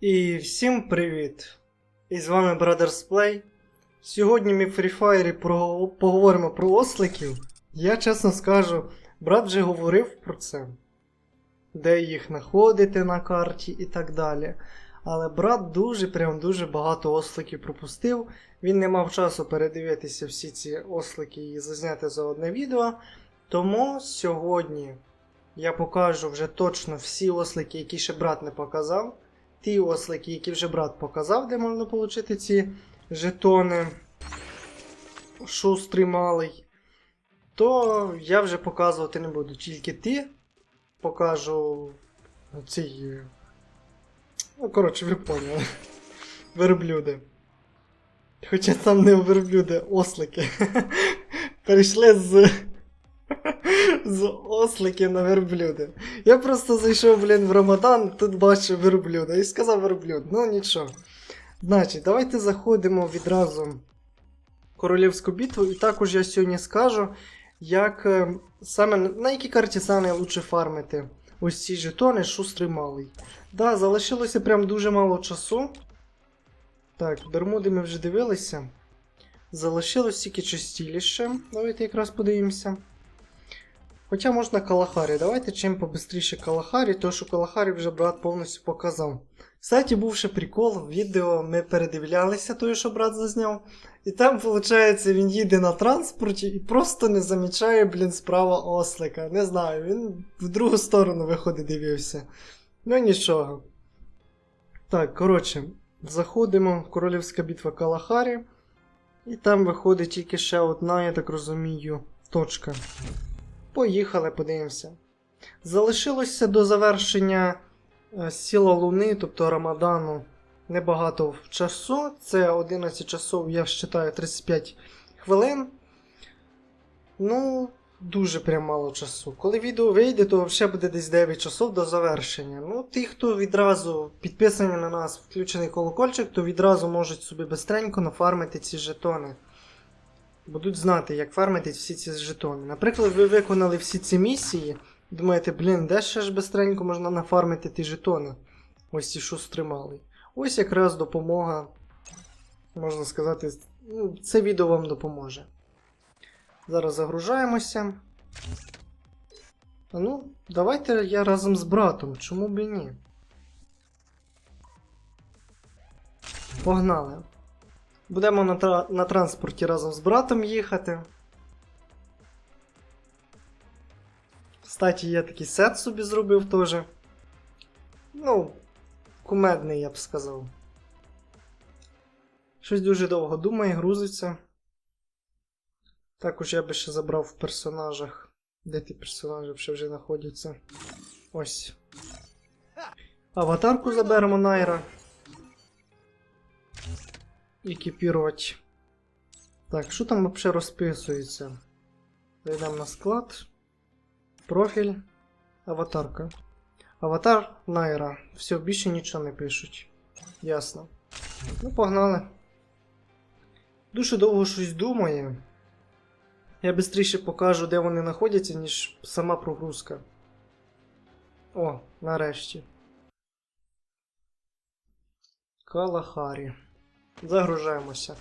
І всім привіт! І з вами Brothers Play. Сьогодні ми в Free Fire про... поговоримо про осликів. Я чесно скажу, брат вже говорив про це, де їх знаходити на карті і так далі. Але брат дуже, прям дуже багато осликів пропустив. Він не мав часу передивитися всі ці ослики і зазняти за одне відео. Тому сьогодні я покажу вже точно всі ослики, які ще брат не показав ті ослики, які вже брат показав, де можна отримати ці жетони шустрий малий, то я вже показувати не буду. Тільки ті покажу ці. Ну, коротше, ви поняли. Верблюди. Хоча там не верблюди, ослики. Перейшли з. З ослики на верблюди. Я просто зайшов, блін, в Рамадан, тут бачу верблюда і сказав верблюд. Ну нічого. Значить, давайте заходимо відразу в королівську битву, і також я сьогодні скажу, як е, саме на якій карті лучше фармити ось ці жетони шустрий малий. Да, залишилося прям дуже мало часу. Так, Бермуди ми вже дивилися. Залишилось тільки чистіліше. Давайте якраз подивимося. Хоча можна Калахарі. Давайте чим побистріше Калахарі, тому що Калахарі вже брат повністю показав. Кстати, був ще прикол, в відео ми передивлялися той, що брат зазняв. І там, виходить, він їде на транспорті і просто не замічає, блін, справа ослика. Не знаю, він в другу сторону виходить дивився. Ну нічого. Так, коротше, заходимо королівська битва Калахарі. І там виходить тільки ще одна, я так розумію, точка. Поїхали, подивимося. Залишилося до завершення е, сіла Луни, тобто Рамадану, небагато часу. Це 11 часов, я вважаю, 35 хвилин. Ну, дуже прям мало часу. Коли відео вийде, то взагалі буде десь 9 часов до завершення. Ну, ті, хто відразу підписані на нас, включений колокольчик, то відразу можуть собі бистренько нафармити ці жетони будуть знати, як фармити всі ці жетони. Наприклад, ви виконали всі ці місії, думаєте, блін, де ще ж бистренько можна нафармити ті жетони? Ось ці що стримали. Ось якраз допомога, можна сказати, ну, це відео вам допоможе. Зараз загружаємося. Ну, давайте я разом з братом, чому б і ні? Погнали. Будемо на, тра- на транспорті разом з братом їхати. Кстати, я такий сет собі зробив теж. Ну, кумедний, я б сказав. Щось дуже довго думає, грузиться. Також я би ще забрав в персонажах. Де ті персонажі ще вже знаходяться? Ось. Аватарку заберемо Найра екіпірувати. Так, що там взагалі розписується? Зайдемо на склад. Профіль. Аватарка. Аватар Найра. Все, більше нічого не пишуть. Ясно. Ну, погнали. Дуже довго щось думає. Я швидше покажу, де вони знаходяться, ніж сама прогрузка. О, нарешті. Калахарі. Загружаємося.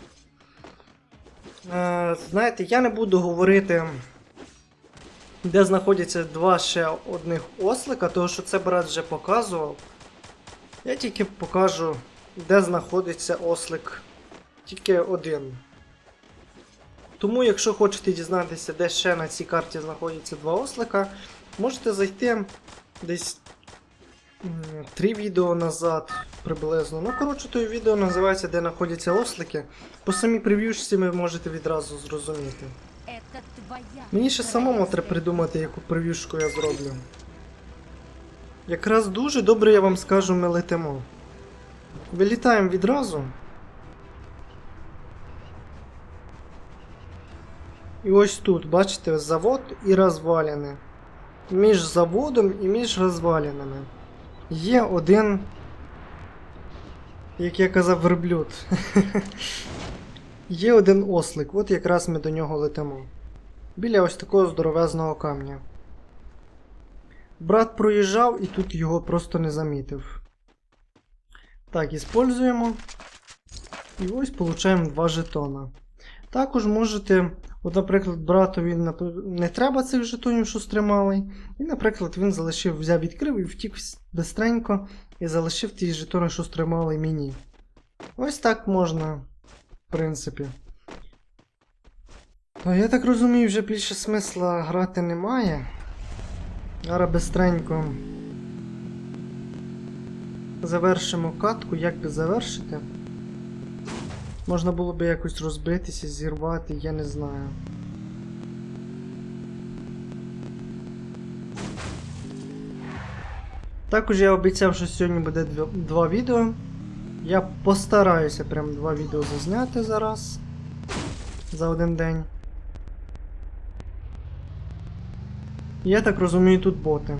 Е, знаєте, я не буду говорити, де знаходяться два ще одних ослика, тому що це брат вже показував. Я тільки покажу, де знаходиться ослик. Тільки один. Тому, якщо хочете дізнатися, де ще на цій карті знаходяться два ослика, можете зайти десь М, Три відео назад приблизно. Ну, коротше, то відео називається Де знаходяться ослики. По самій прев'юшці ви можете відразу зрозуміти. Мені ще самому треба придумати, яку прев'юшку я зроблю. Якраз дуже добре я вам скажу, ми летимо. Вилітаємо відразу. І ось тут, бачите, завод і розвалини. Між заводом і між розвалинами. Є один. Як я казав, верблюд. Є один ослик, от якраз ми до нього летимо. Біля ось такого здоровезного камня. Брат проїжджав і тут його просто не замітив. Так, іспользуємо. І ось получаємо два жетона. Також можете, от, наприклад, нап- не треба цих жетонів, що стримали. І, наприклад, він залишив, взяв, відкрив і втік бистренько і залишив ті жетони, що стримали мені. Ось так можна, в принципі. Ну, я так розумію, вже більше смисла грати немає. Зараз бистренько завершимо катку, як би завершити. Можна було би якось розбитися, зірвати, я не знаю. Також я обіцяв, що сьогодні буде дв- два відео. Я постараюся прям два відео зазняти зараз. За один день. Я так розумію, тут боти.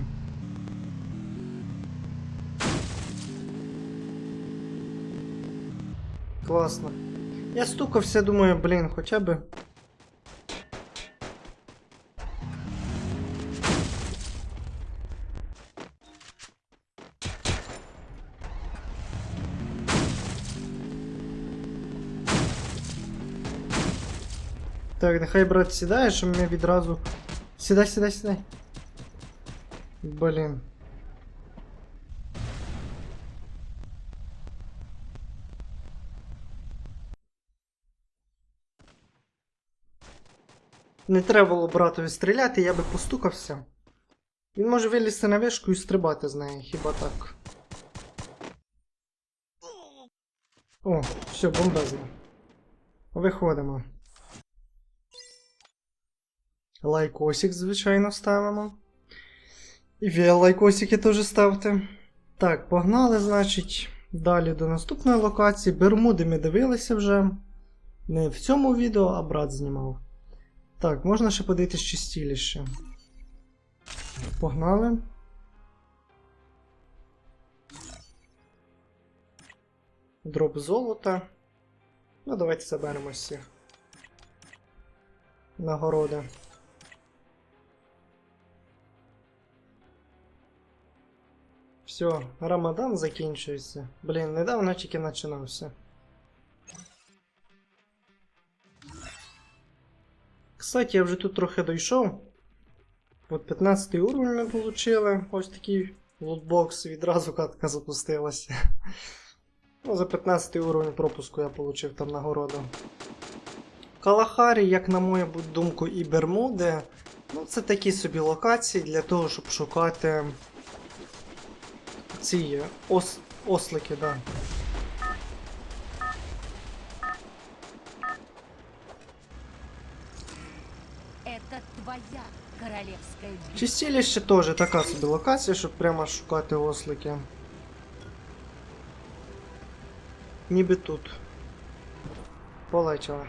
Класно. Я стукався, думаю, блін, хоча би. Так, нехай брат сідає, що мене відразу. Сідай, сідай, сідай. Блін. Не треба було братові стріляти, я би постукався. Він може вилізти на вишку і стрибати з неї, хіба так. О, все, бомбезно. Виходимо. Лайкосик, звичайно, ставимо. І ви лайкосики теж ставте. Так, погнали, значить. Далі до наступної локації. Бермуди ми дивилися вже. Не в цьому відео, а брат знімав. Так, можна ще подивитись чистіліше. Погнали. Дроп золота. Ну, давайте заберемо всіх. Нагороди. Все, Рамадан закінчується. Блін, недавно тільки починався. Кстати, я вже тут трохи дійшов. От 15 уровень ми отримали. Ось такий лутбокс, відразу катка запустилася. Ну, за 15 уровень пропуску я отримав там нагороду. Калахарі, як на мою думку, і Бермуди. Ну, це такі собі локації для того, щоб шукати ці ос... ослики, да. Это твоя королевская битва. Чистіліще теж така собі локація, щоб прямо шукати ослики. Ніби тут. Полечили.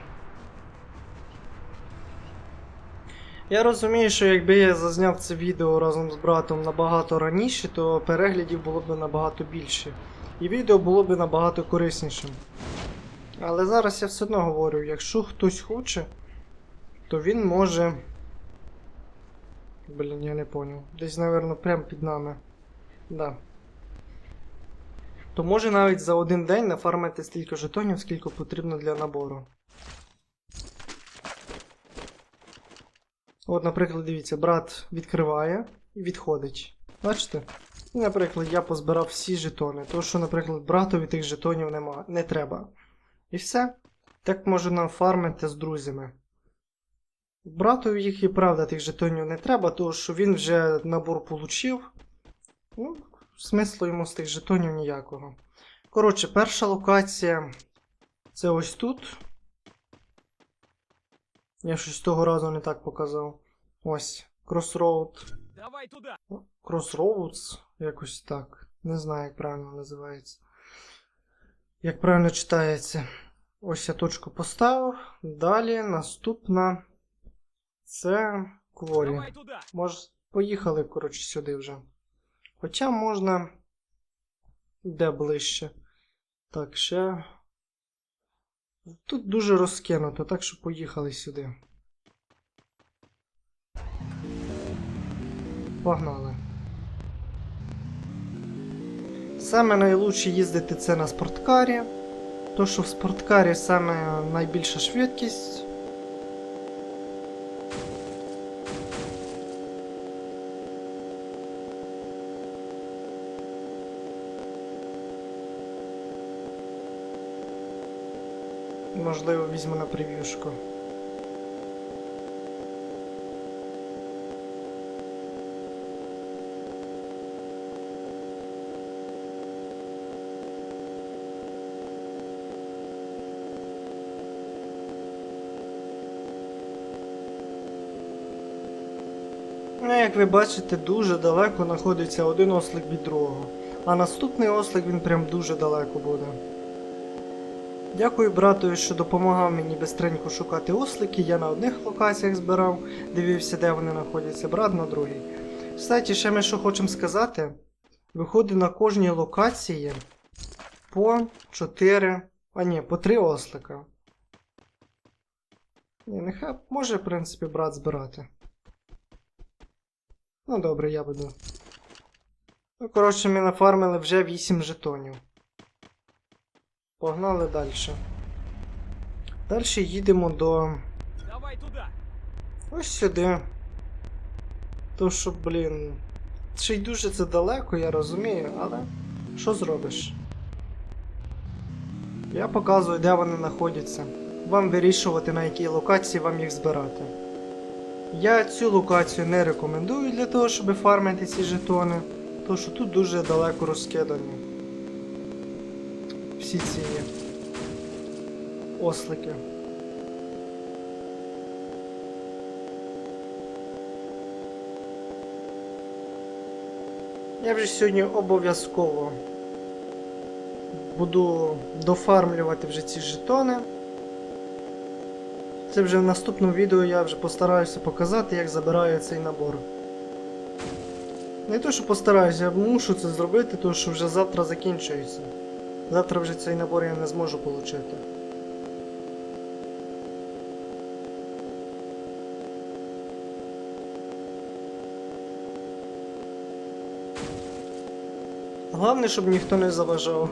Я розумію, що якби я зазняв це відео разом з братом набагато раніше, то переглядів було б набагато більше. І відео було б набагато кориснішим. Але зараз я все одно говорю, якщо хтось хоче, то він може. Блін, я не понял. Десь, напевно, прямо під нами. Да. То може навіть за один день нафармити стільки жетонів, скільки потрібно для набору. От, наприклад, дивіться, брат відкриває і відходить. Бачите? Наприклад, я позбирав всі жетони, тому що, наприклад, братові тих жетонів нема, не треба. І все. Так можу нафармити з друзями. Братові їх і правда тих жетонів не треба, тому що він вже набор получив. Ну, смислу йому з тих жетонів ніякого. Коротше, перша локація це ось тут. Я щось того разу не так показав. Ось, Crossroad. Давай туда! Crossroads, якось так. Не знаю, як правильно називається. Як правильно читається. Ось я точку поставив. Далі наступна. Це Кворі. Може, поїхали, коротше, сюди вже. Хоча можна. Де ближче. Так, ще. Тут дуже розкинуто, так що поїхали сюди. Погнали. Саме найлучше їздити це на спорткарі. То, що в спорткарі саме найбільша швидкість. Можливо, візьму на прев'юшку. Ну, як ви бачите, дуже далеко знаходиться один ослик від другого. А наступний ослик він прям дуже далеко буде. Дякую брату, що допомагав мені бистренько шукати ослики. Я на одних локаціях збирав, дивився, де вони знаходяться, брат на другій. Кстати, ще ми що хочемо сказати. Виходить на кожній локації по 4, а ні, по 3 ослика. Ні, нехай може, в принципі, брат збирати. Ну добре, я буду. Ну, коротше, ми нафармили вже 8 жетонів. Погнали далі. Далі їдемо до. Давай туда! Ось сюди. То що, блін. Ще й дуже це далеко, я розумію, але що зробиш? Я показую, де вони знаходяться. Вам вирішувати, на якій локації вам їх збирати. Я цю локацію не рекомендую для того, щоб фармити ці жетони, тому що тут дуже далеко розкидані. Всі ці ослики. Я вже сьогодні обов'язково буду дофармлювати вже ці жетони. Це вже в наступному відео я вже постараюся показати, як забираю цей набор. Не то, що постараюся, я мушу це зробити, тому що вже завтра закінчується. Завтра вже цей набор я не зможу отримати. Головне, щоб ніхто не заважав.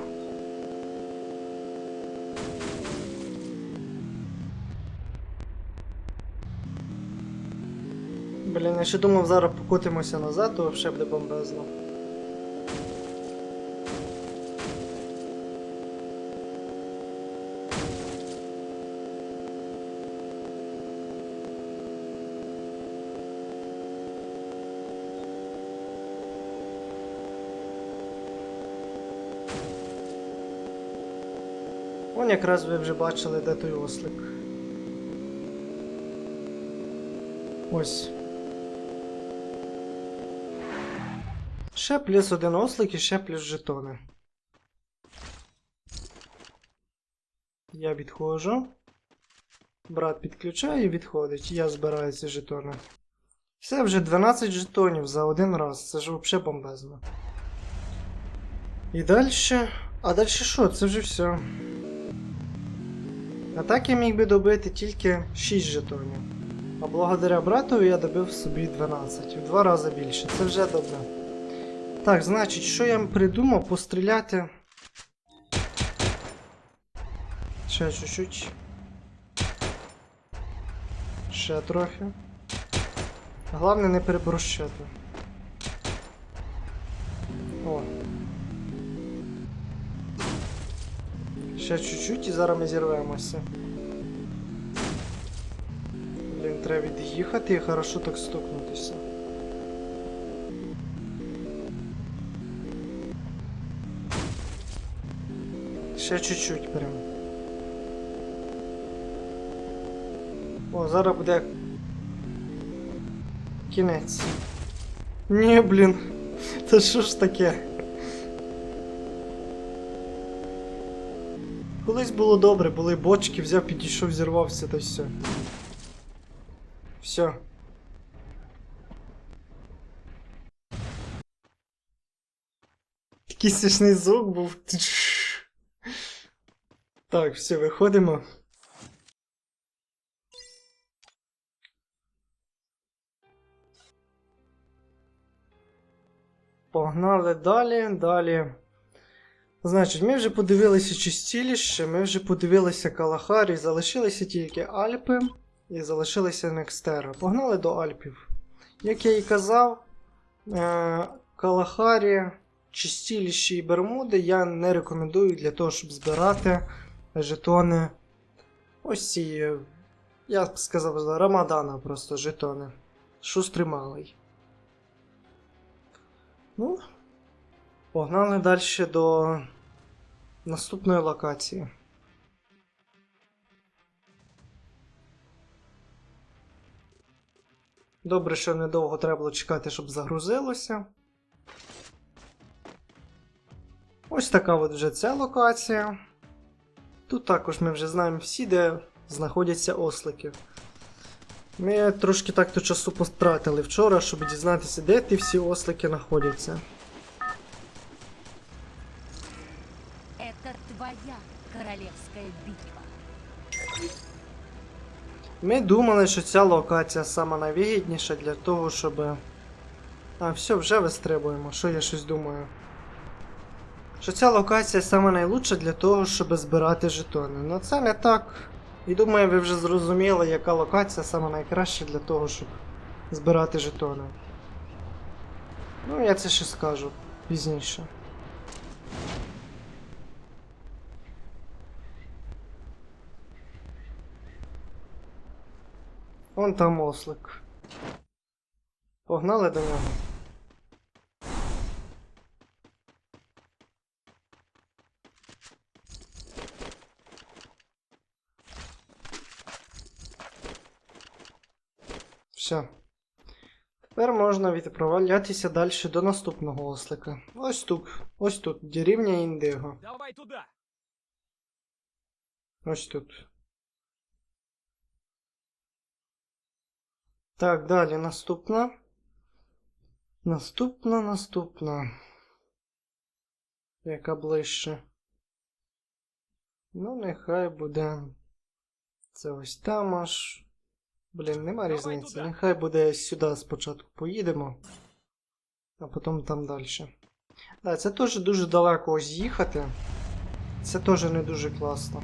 Блін, я ще думав, зараз покотимося назад, то взагалі буде бомбезно. Вон якраз ви вже бачили, де той ослик. Ось. Ще плюс один ослик і ще плюс жетони. Я відходжу. Брат підключає і відходить. Я збираю ці жетони. Все, вже 12 жетонів за один раз. Це ж взагалі бомбезно. І далі. А далі що? Це вже все. А так я міг би добити тільки 6 жетонів. А благодаря братові я добив собі 12. В два рази більше. Це вже добре. Так, значить, що я придумав постріляти. Ще чуть-чуть. Ще трохи. Головне не переборщити. Ще чуть-чуть і зараз ми зірвемося. Блін, треба від'їхати і хорошо так стукнутися. Ще чуть-чуть прям. О, зараз буде кінець. Ні, блін. Це що ж таке? Колись було добре, були бочки, взяв, підійшов, зірвався та все. Все. Такий смішний звук був. Так, все, виходимо. Погнали далі, далі. Значить, ми вже подивилися чистіліще, ми вже подивилися Калахарі, залишилися тільки Альпи і залишилися Некстера. Погнали до Альпів. Як я і казав, е- Калахарі, чистіліще і Бермуди я не рекомендую для того, щоб збирати жетони. Ось ці, я б сказав, Рамадана просто жетони. Шустрий малий. Ну, погнали далі до наступної локації. Добре, що недовго треба було чекати, щоб загрузилося. Ось така от вже ця локація. Тут також ми вже знаємо всі, де знаходяться ослики. Ми трошки так-то часу потратили вчора, щоб дізнатися, де ті всі ослики знаходяться. Это твоя королевская битва. Ми думали, що ця локація сама найвигідніша для того, щоб. А, все, вже вистрибуємо, що я щось думаю. Що ця локація сама найлучша для того, щоб збирати жетони. Ну це не так. І думаю, ви вже зрозуміли, яка локація сама найкраща для того, щоб збирати жетони. Ну, я це ще скажу пізніше. Вон там ослик. Погнали до нього. Все. Тепер можна відправлятися далі до наступного ослика. Ось тут. Ось тут. Деревня Індиго. Давай туда! Ось тут. Так, далі наступна. Наступна, наступна. Яка ближче. Ну, нехай буде. Це ось там аж. Блін, нема Давай різниці. туди. Нехай буде сюди спочатку поїдемо, а потім там далі. Так, це теж дуже далеко ось їхати. Це теж не дуже класно.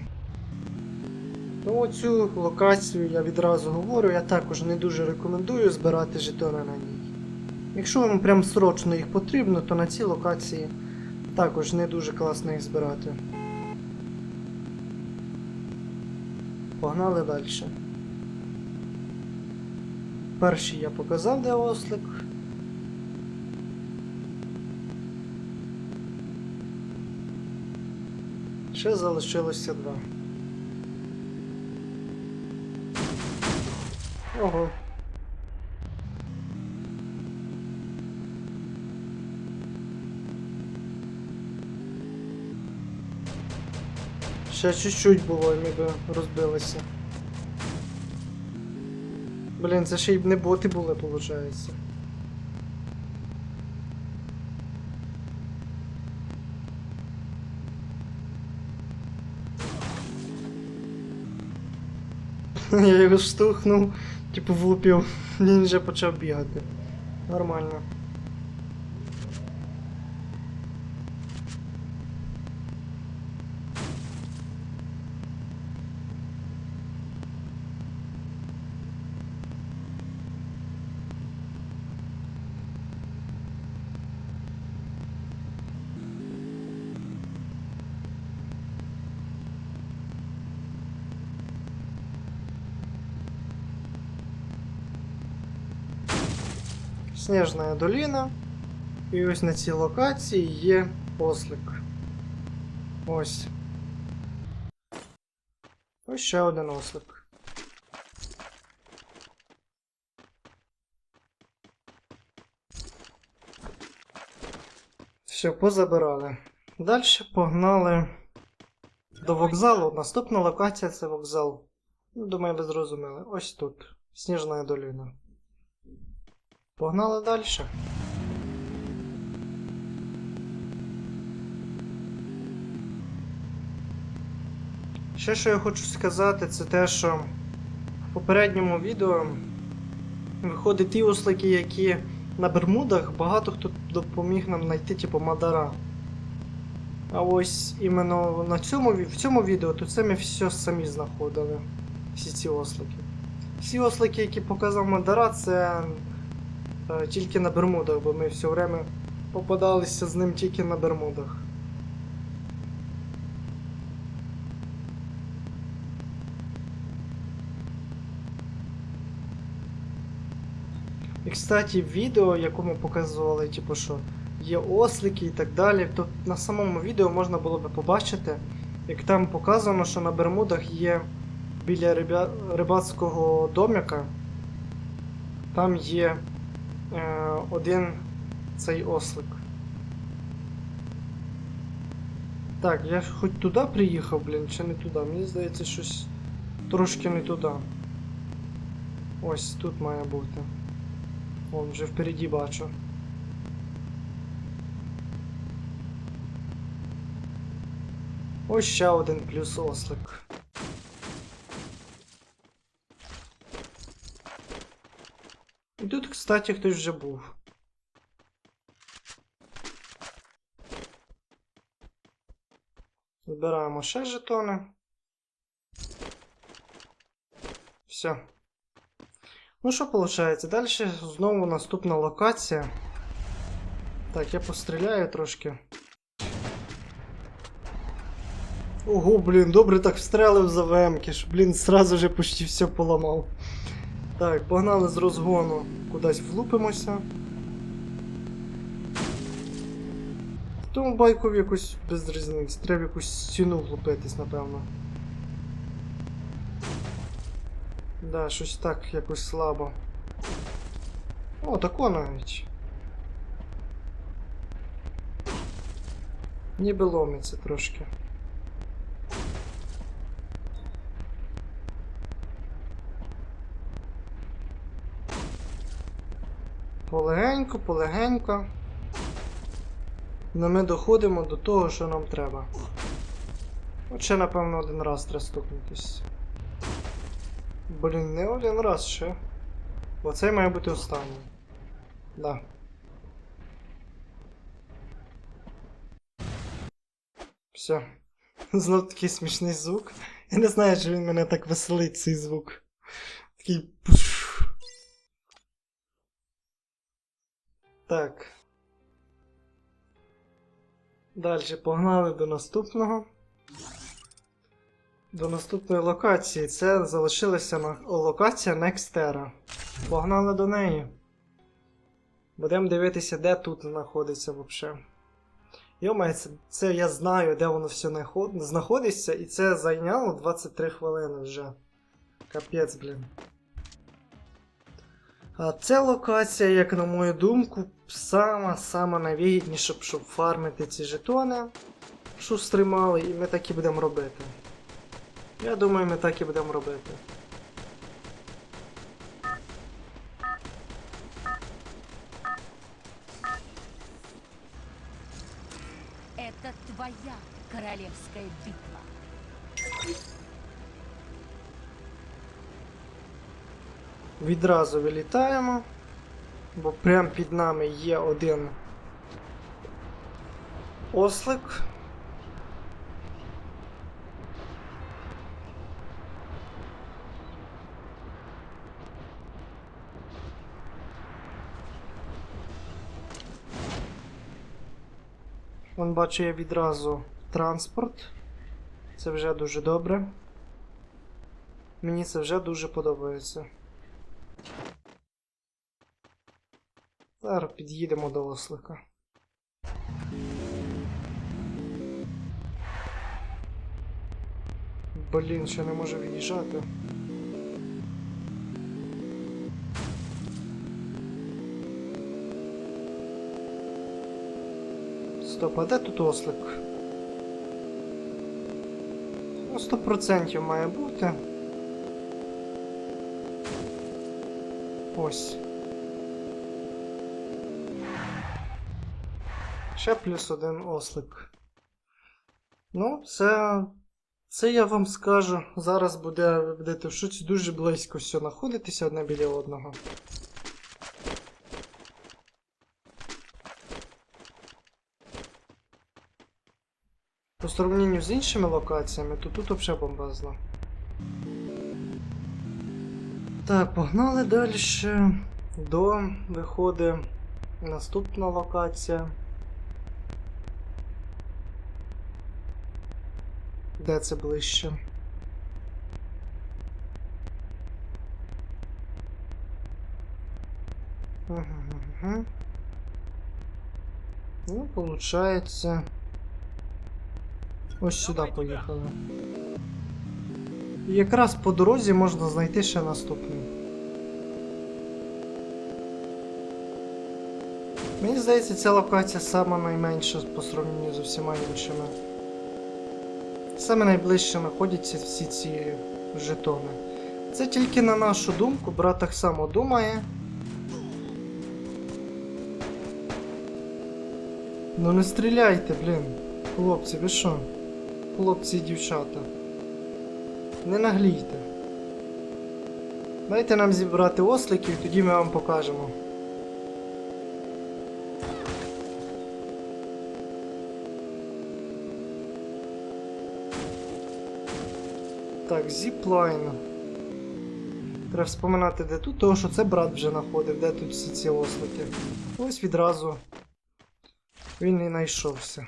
Ну, цю локацію я відразу говорю, я також не дуже рекомендую збирати жетони на ній. Якщо вам прям срочно їх потрібно, то на цій локації також не дуже класно їх збирати. Погнали далі. Перший я показав, де ослик. Ще залишилося два. Ого. Ще чуть-чуть було, і ми би розбилися. Блін, це ще й не боти були, виходить. Я його штовхнув, типу влупив, він вже почав бігати. Нормально. Сніжна доліна. І ось на цій локації є ослик. Ось. Ось ще один ослик. Все, позабирали. Далі погнали до вокзалу. Наступна локація це вокзал. Ну, Думаю, ви зрозуміли. Ось тут. Сніжна доліна. Погнали далі. Ще що я хочу сказати, це те, що в попередньому відео виходить ті ослики, які на Бермудах багато хто допоміг нам знайти, типу, Мадара. А ось іменно на цьому, в цьому відео, то це ми все самі знаходили. Всі ці ослики. Всі ослики, які показав Мандара, це тільки на Бермудах, бо ми все время попадалися з ним тільки на Бермудах. І, кстати, відео, якому показували, типу, що є ослики і так далі, то на самому відео можна було би побачити, як там показано, що на Бермудах є біля рибя... рибацького домика, там є е, один цей ослик. Так, я хоч туди приїхав, блін, чи не туди. Мені здається, щось трошки не туди. Ось тут має бути. Вон вже впереді бачу. Ось ще один плюс ослик. І тут, кстати, хтось вже був. Збираємо ще жетони. Все. Ну що виходить? Далі знову наступна локація. Так, я постріляю трошки. Ого, блін, добре так встрелив за ВМки, що, блін, сразу же почти все поламав. Так, погнали з розгону. Кудись влупимося. Тому байку в якусь без різниці. Треба якусь стіну влупитись, напевно. Да, щось так якось слабо. О, тако навіть. Ніби ломиться трошки. Полегенько, полегенько. Но ми доходимо до того, що нам треба. От ще, напевно, один раз треба стукнутись. Блін, не один раз ще. Оцей має бути останній. Да. Все. Знов такий смішний звук. Я не знаю, чи він мене так веселить, цей звук. Такий. Так. Далі погнали до наступного. До наступної локації. Це залишилася локація Nextera. Погнали до неї. Будемо дивитися, де тут знаходиться взагалі. Йомає, це, це я знаю, де воно все знаходиться, і це зайняло 23 хвилини вже. Капець, блін. Ця локація, як на мою думку, сама-сама найвигідніша, щоб фармити ці жетони, що стримали, і ми так і будемо робити. Я думаю, ми так і будемо робити. Відразу вилітаємо, бо прямо під нами є один ослик. Вон бачу я відразу транспорт. Це вже дуже добре. Мені це вже дуже подобається. Зараз під'їдемо до ослика. Блін, ще не може від'їжджати. Стоп, а де тут ослик? Ну, 100% має бути. Ось. Ще плюс один ослик. Ну, це. Це я вам скажу. Зараз буде, ви будете в шоці дуже близько все знаходитися одне біля одного. По сравненню з іншими локаціями, то тут взагалі бомбезно. Так, погнали далі. До виходить наступна локація. Де це ближче? Ну, получается. Ось сюди поїхали. І якраз по дорозі можна знайти ще наступний. Мені здається, ця локація сама найменша по сравненню з усіма іншими. Саме найближче знаходяться всі ці жетони. Це тільки на нашу думку, брат так само думає. Ну не стріляйте, блін. Хлопці, ви що? Хлопці і дівчата. Не наглійте. Дайте нам зібрати осликів, тоді ми вам покажемо. Так, зіплайн. Треба вспоминати, де тут, тому що це брат вже знаходив, де тут всі ці ослики. Ось відразу він і знайшовся.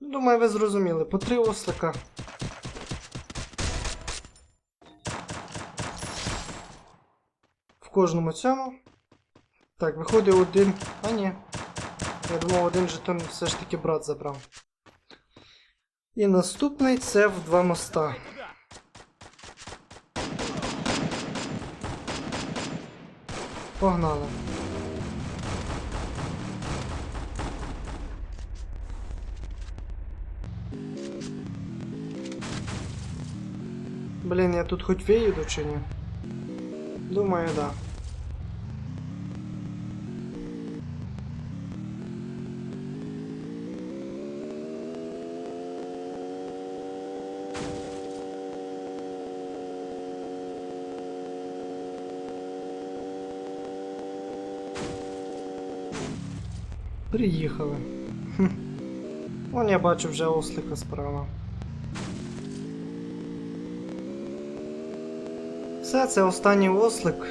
Думаю, ви зрозуміли. По три ослика. В кожному цьому. Так, виходить один. А ні. Я думав, один жетон все ж таки брат забрав. І наступний це в два моста. Погнали. Блін, я тут хоч виїду чи ні? Думаю, да. Приїхали. Хм. Вон я бачу вже ослика справа. Все, це останній ослик.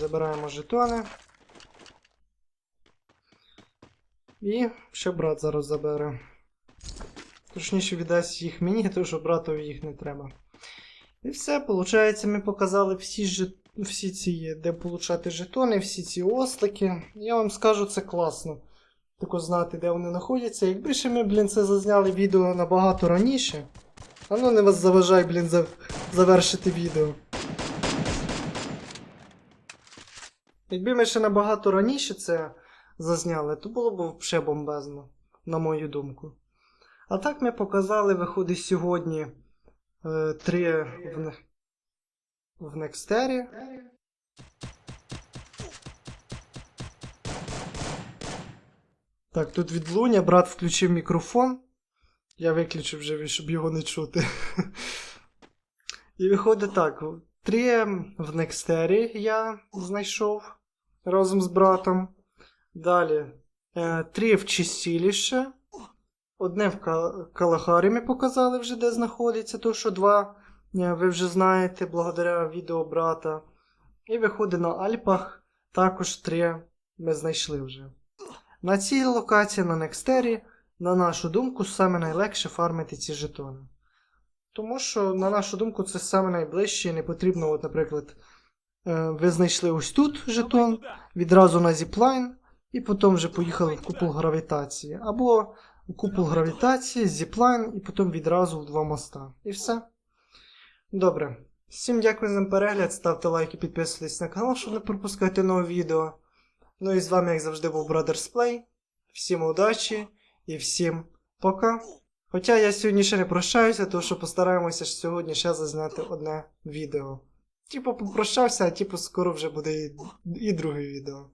Забираємо жетони. І ще брат зараз забере. Точніше віддасть їх мені, тому що братові їх не треба. І все, виходить, ми показали всі, жет... всі ці, де получати жетони, всі ці ослики. Я вам скажу, це класно. Тако знати, де вони знаходяться. Якби ще ми, блін, це зазняли відео набагато раніше. А ну не вас заважай, блін, за... завершити відео. Якби ми ще набагато раніше це зазняли, то було б взагалі бомбезно, на мою думку. А так ми показали, виходить сьогодні е, три в, Некстері. Так, тут відлуння, брат включив мікрофон. Я виключив вже, щоб його не чути. І виходить так: три в Некстері я знайшов разом з братом. Далі е, три в Чистіліще. Одне в Калахарі ми показали вже, де знаходиться, то що два ви вже знаєте, благодаря відео брата. І виходить на Альпах також три ми знайшли вже. На цій локації на Некстері, на нашу думку, саме найлегше фармити ці жетони. Тому що, на нашу думку, це саме найближче і не потрібно, от, наприклад, е, ви знайшли ось тут жетон, відразу на зіплайн, і потім вже поїхали в купол гравітації. Або у купол гравітації, зіплайн, і потім відразу в два моста. І все. Добре. Всім дякую за перегляд, ставте лайки, підписуйтесь на канал, щоб не пропускати нове відео. Ну і з вами, як завжди, був Brothers Play. Всім удачі і всім пока. Хоча я сьогодні ще не прощаюся, тому що постараємося ж сьогодні ще зазняти одне відео. Типу попрощався, а типу скоро вже буде і, і друге відео.